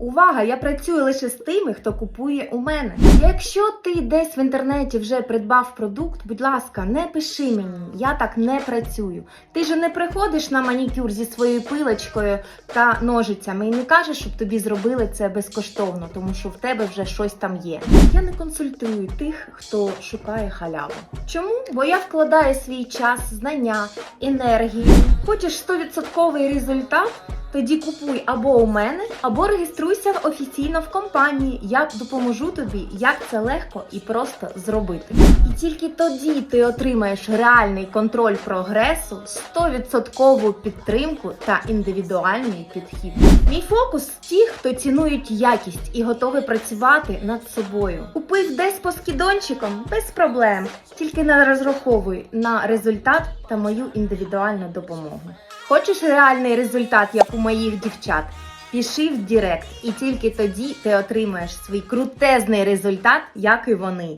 Увага! Я працюю лише з тими, хто купує у мене. Якщо ти десь в інтернеті вже придбав продукт, будь ласка, не пиши мені, я так не працюю. Ти же не приходиш на манікюр зі своєю пилочкою та ножицями і не кажеш, щоб тобі зробили це безкоштовно, тому що в тебе вже щось там є. Я не консультую тих, хто шукає халяву. Чому? Бо я вкладаю свій час, знання, енергію. Хочеш 100% результат? Тоді купуй або у мене, або реєструйся офіційно в компанії. Я допоможу тобі, як це легко і просто зробити. І тільки тоді ти отримаєш реальний контроль прогресу, 100% підтримку та індивідуальний підхід. Мій фокус ті, хто цінують якість і готові працювати над собою. Купив десь по скидончикам без проблем, тільки не розраховуй на результат та мою індивідуальну допомогу. Хочеш реальний результат, як у моїх дівчат? Піши в Дірект, і тільки тоді ти отримаєш свій крутезний результат, як і вони.